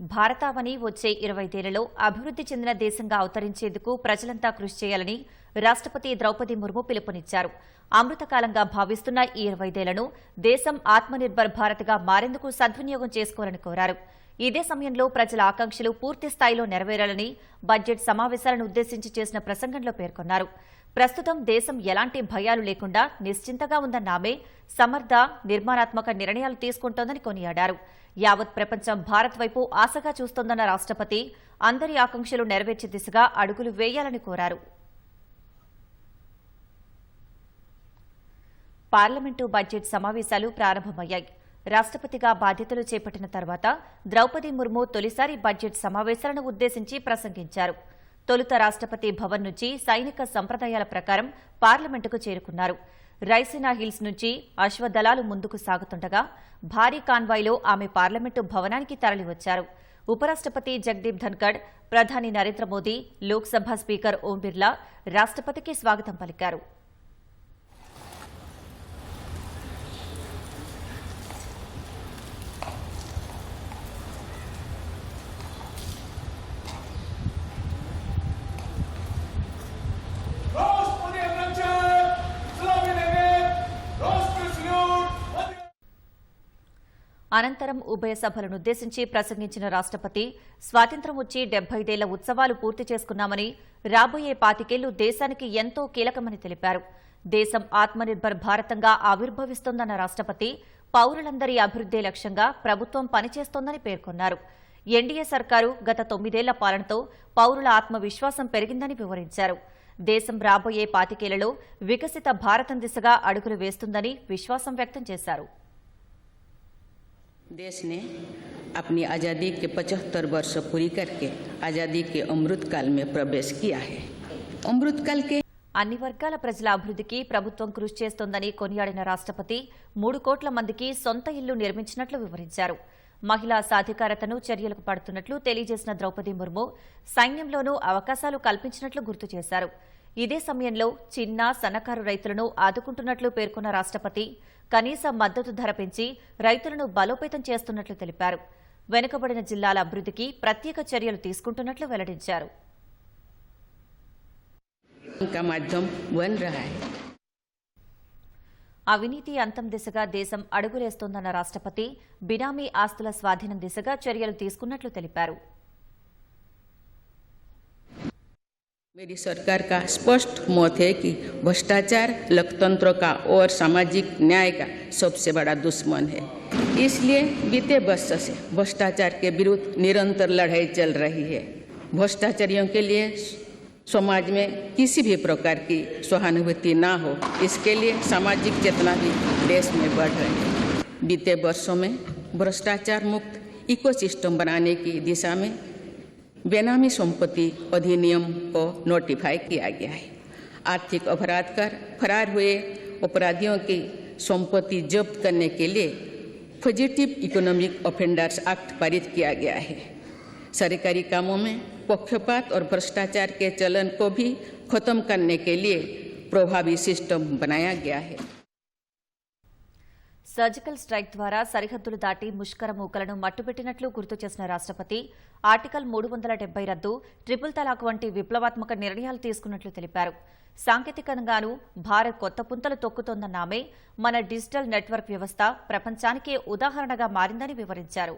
భారతావని వచ్చే ఇరవైదేళ్ళలో అభివృద్ది చెందిన దేశంగా అవతరించేందుకు ప్రజలంతా కృషి చేయాలని రాష్టపతి ద్రౌపది ముర్ము పిలుపునిచ్చారు. అమృతకాలంగా భావిస్తున్న ఈ ఇరవైదేళ్ళను దేశం ఆత్మనిర్భర్ భారత్గా మారేందుకు సద్వినియోగం చేసుకోవాలని కోరారు. ఇదే సమయంలో ప్రజల ఆకాంక్షలు పూర్తి స్థాయిలో నెరవేరాలని బడ్జెట్ సమావేశాలను ఉద్దేశించి చేసిన ప్రసంగంలో పేర్కొన్నారు. ప్రస్తుతం దేశం ఎలాంటి భయాలు లేకుండా నిశ్చింతగా ఉందన్న ఆమె సమర్థ నిర్మాణాత్మక నిర్ణయాలు తీసుకుంటోందని కొనియాడారు. యావత్ ప్రపంచం భారత్ వైపు ఆశగా చూస్తోందన్న రాష్టపతి అందరి ఆకాంక్షలు నెరవేర్చే దిశగా అడుగులు వేయాలని కోరారు. పార్లమెంటు బడ్జెట్ సమావేశాలు ప్రారంభమయ్యాయి. రాష్టపతిగా బాధ్యతలు చేపట్టిన తర్వాత ద్రౌపది ముర్ము తొలిసారి బడ్జెట్ సమావేశాలను ఉద్దేశించి ప్రసంగించారు. తొలుత రాష్టపతి భవన్ నుంచి సైనిక సంప్రదాయాల ప్రకారం పార్లమెంటుకు చేరుకున్నారు. రైసినా హిల్స్ నుంచి అశ్వదళాలు ముందుకు సాగుతుండగా భారీ కాన్వాయ్లో ఆమె పార్లమెంటు భవనానికి తరలివచ్చారు. ఉపరాష్టపతి జగదీప్ ధన్కడ్ ప్రధాని నరేంద్ర మోదీ లోక్సభ స్పీకర్ ఓం బిర్లా రాష్టపతికి స్వాగతం పలికారు. అనంతరం ఉభయ సభలనుద్దేశించి ప్రసంగించిన రాష్టపతి స్వాతంత్ర్యం వచ్చి డెబ్బైదేళ్ళ ఉత్సవాలు పూర్తి చేసుకున్నామని రాబోయే పాతికేళ్ళు దేశానికి ఎంతో కీలకమని తెలిపారు. దేశం ఆత్మనిర్భర్ భారతంగా ఆవిర్భవిస్తోందన్న రాష్టపతి పౌరులందరి అభివృద్దే లక్ష్యంగా ప్రభుత్వం పనిచేస్తోందని పేర్కొన్నారు. ఎన్డీఏ సర్కారు గత తొమ్మిదేళ్ళ పాలనతో పౌరుల ఆత్మవిశ్వాసం పెరిగిందని వివరించారు. దేశం రాబోయే పాతికేళ్ళలో వికసిత భారతం దిశగా అడుగులు వేస్తుందని విశ్వాసం వ్యక్తం చేశారు. देश ने अपनी आज़ादी के 75 वर्ष पूरी करके आज़ादी के अमृत काल में प्रवेश किया है अमृत काल के అన్ని వర్గాల ప్రజల అభివృద్ధికి ప్రభుత్వం కృషి చేస్తోందని కొనియాడిన రాష్టపతి మూడు కోట్ల మందికి సొంత ఇల్లు నిర్మించినట్లు వివరించారు మహిళా సాధికారతను చర్యలకు పడుతున్నట్లు తెలియజేసిన ద్రౌపది ముర్ము సైన్యంలోనూ అవకాశాలు కల్పించినట్లు గుర్తు చేశారు ఇదే సమయంలో చిన్న సన్నకారు రైతులను ఆదుకుంటున్నట్లు పేర్కొన్న రాష్ట్రపతి కనీస మద్దతు ధర పెంచి రైతులను బలోపేతం చేస్తున్నట్లు తెలిపారు. వెనుకబడిన జిల్లాల అభివృద్ధికి ప్రత్యేక చర్యలు తీసుకుంటున్నట్లు వెల్లడించారు. అవినీతి అంతం దిశగా దేశం అడుగులేస్తోందన్న రాష్ట్రపతి బినామీ ఆస్తుల స్వాధీనం దిశగా చర్యలు తీసుకున్నట్లు తెలిపారు. मेरी सरकार का स्पष्ट मत है कि भ्रष्टाचार लोकतंत्र का और सामाजिक न्याय का सबसे बड़ा दुश्मन है। इसलिए बीते वर्ष से भ्रष्टाचार के विरुद्ध निरंतर लड़ाई चल रही है। भ्रष्टाचारियों के लिए समाज में किसी भी प्रकार की सहानुभूति ना हो, इसके लिए सामाजिक चेतना भी देश में बढ़ रही है। बीते वर्षों में भ्रष्टाचार मुक्त इकोसिस्टम बनाने की दिशा में बेनामी संपत्ति अधिनियम को नोटिफाई किया गया है। आर्थिक अपराध कर फरार हुए अपराधियों की संपत्ति जब्त करने के लिए फॉजिटिव इकोनॉमिक ऑफेंडर्स एक्ट पारित किया गया है। सरकारी कामों में पक्षपात और भ्रष्टाचार के चलन को भी खत्म करने के लिए प्रभावी सिस्टम बनाया गया है। సర్జికల్ స్ట్రైక్ ద్వారా సరిహద్దులు దాటి ముష్కర మూకలను మట్టుపెట్టినట్లు గుర్తు చేసిన రాష్టపతి ఆర్టికల్ మూడు వందల డెబ్బై రద్దు ట్రిపుల్ తలాక్ వంటి విప్లవాత్మక నిర్ణయాలు తీసుకున్నట్లు తెలిపారు. సాంకేతికంగానూ భారత్ కొత్త పుంతలు తొక్కుతోందన్న మన డిజిటల్ నెట్వర్క్ వ్యవస్థ ప్రపంచానికే ఉదాహరణగా మారిందని వివరించారు.